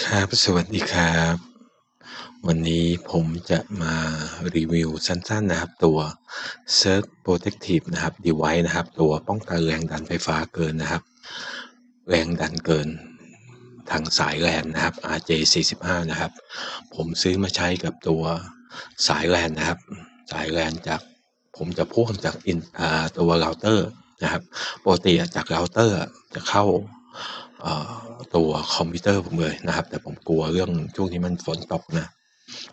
ครับ สวัสดีครับ วันนี้ผมจะมารีวิวสั้นๆนะครับ ตัว Surge Protective นะครับ Device นะครับ ตัวป้องกันแรงดันไฟฟ้าเกินนะครับ แรงดันเกินทางสาย LAN นะครับ RJ45 นะครับ ผมซื้อมาใช้กับตัวสาย LAN นะครับ สาย LAN จากผมจะพ่วงจากอินตัวเราเตอร์นะครับปกติจากเราเตอร์จะเข้า ตัวคอมพิวเตอร์ผมเลยนะครับ แต่ผมกลัวเรื่องช่วงนี้มันฝนตกนะ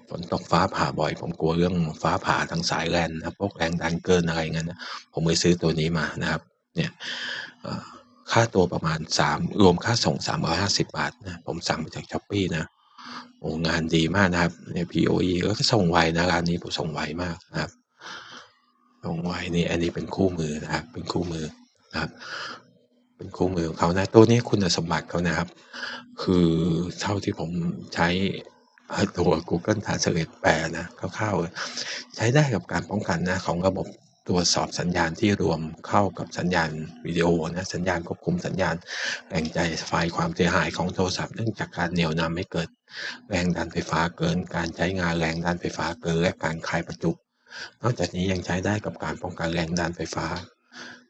ฝนตกฟ้าผ่าบ่อย ผมกลัวเรื่องฟ้าผ่าทางสาย LAN นะพวกแรงดันเกินอะไรเงั้นนะผมเลยซื้อตัวนี้มานะครับ เนี่ยค่าตัวประมาณ 3 รวมค่าส่ง 350 บาทนะผมสั่งมาจาก Shopee นะโอ้งานดีมากนะครับเนี่ย POE แล้วก็ส่งไวนะร้านนี้ผมส่งไวมากนะครับส่งไวนี่อันนี้เป็นคู่มือนะครับ เป็นคู่มือนะครับ เป็นคู่มือของเขานะ ตัวนี้คุณสมบัติเขานะครับ คือเท่าที่ผมใช้ตัว Google Translate แปลนะคร่าวๆใช้ได้กับการป้องกันนะของระบบตรวจสอบสัญญาณที่รวมเข้ากับสัญญาณวิดีโอนะสัญญาณควบคุมสัญญาณแรงใจ่ายไฟความเสียหายของโทรศัพท์เนื่องจากการเหนี่ยวนำให้เกิด แรงดันไฟฟ้าเกิน การใช้งานแรงดันไฟฟ้าเกินและการคายประจุ นอกจากนี้ยังใช้ได้กับการป้องกันแรงดันไฟฟ้า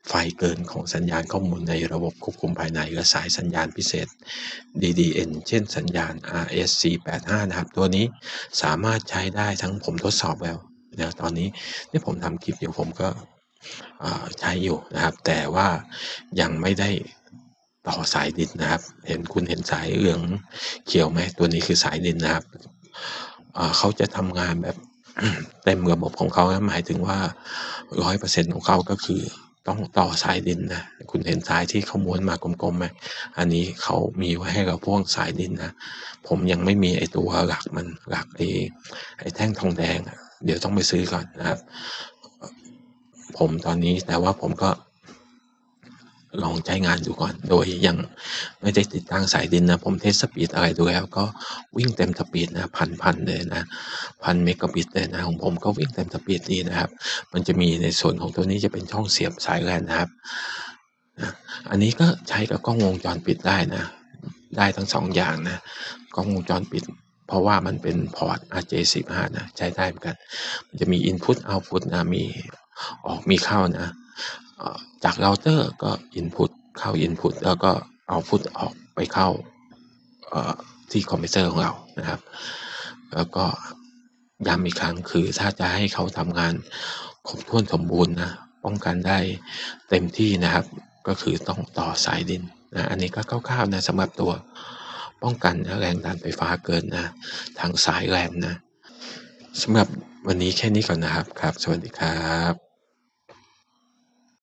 ไฟเกินของสัญญาณข้อมูลในระบบควบคุมภายในและสายสัญญาณพิเศษ DDN เช่นสัญญาณ RSC85 นะครับ ตัวนี้สามารถใช้ได้ทั้งผมทดสอบแล้วนะตอนนี้ที่ผมทำคลิปอยู่ผมก็ใช้อยู่นะครับ แต่ว่ายังไม่ได้ต่อสายดินนะครับ เห็นคุณเห็นสายเหลืองเขียวไหมตัวนี้คือสายดินนะครับเขาจะทำงานแบบเต็มระบบของเขานะหมายถึงว่า100%ของเขาก็คือ ต้องต่อสายดินนะ คุณเห็นสายที่เขาม้วนมากลมๆไหมอันนี้เขามีไว้ให้เราพ่วงสายดินนะ ผมยังไม่มีไอตัวหลักมันหลักไอไอแท่งทองแดง เดี๋ยวต้องไปซื้อก่อนนะครับ ผมตอนนี้แต่ว่าผมก็ ลองใช้งานดูก่อน โดยยังไม่ได้ติดตั้งสายดินนะ ผมเทสสปีดอะไรดูแล้วก็วิ่งเต็มสปีดนะ1,000ๆเลยนะ1,000 Mbit เลยนะของผมก็วิ่งเต็มสปีดดีนะครับ มันจะมีในส่วนของตัวนี้จะเป็นช่องเสียบสาย LAN นะครับอันนี้ก็ใช้กับกล้องวงจรปิดได้นะ ได้ทั้ง2องอย่างนะกล้องวงจรปิดเพราะว่ามันเป็นพอร์ต RJ45 นะ ใช้ได้เหมือนกัน มันจะมี Input Output นะ มีออกมีเข้านะ จากเราเตอร์ก็ Input เข้า Input แล้วก็ Output ออกไปเข้าที่คอมพรสเซอร์ของเรานะครับ แล้วก็ย้ำอีกครั้งคือถ้าจะให้เขาทำงานครบถ้วนสมบูรณ์นะป้องกันได้เต็มที่นะครับ ก็คือต้องต่อสายดินนะอันนี้ก็คร่าวๆนะสำหรับตัวป้องกันแรงดันไฟฟ้าเกินนะทางสาย LAN นะสำหรับวันนี้แค่นี้ก่อนนะครับครับ สวัสดีครับ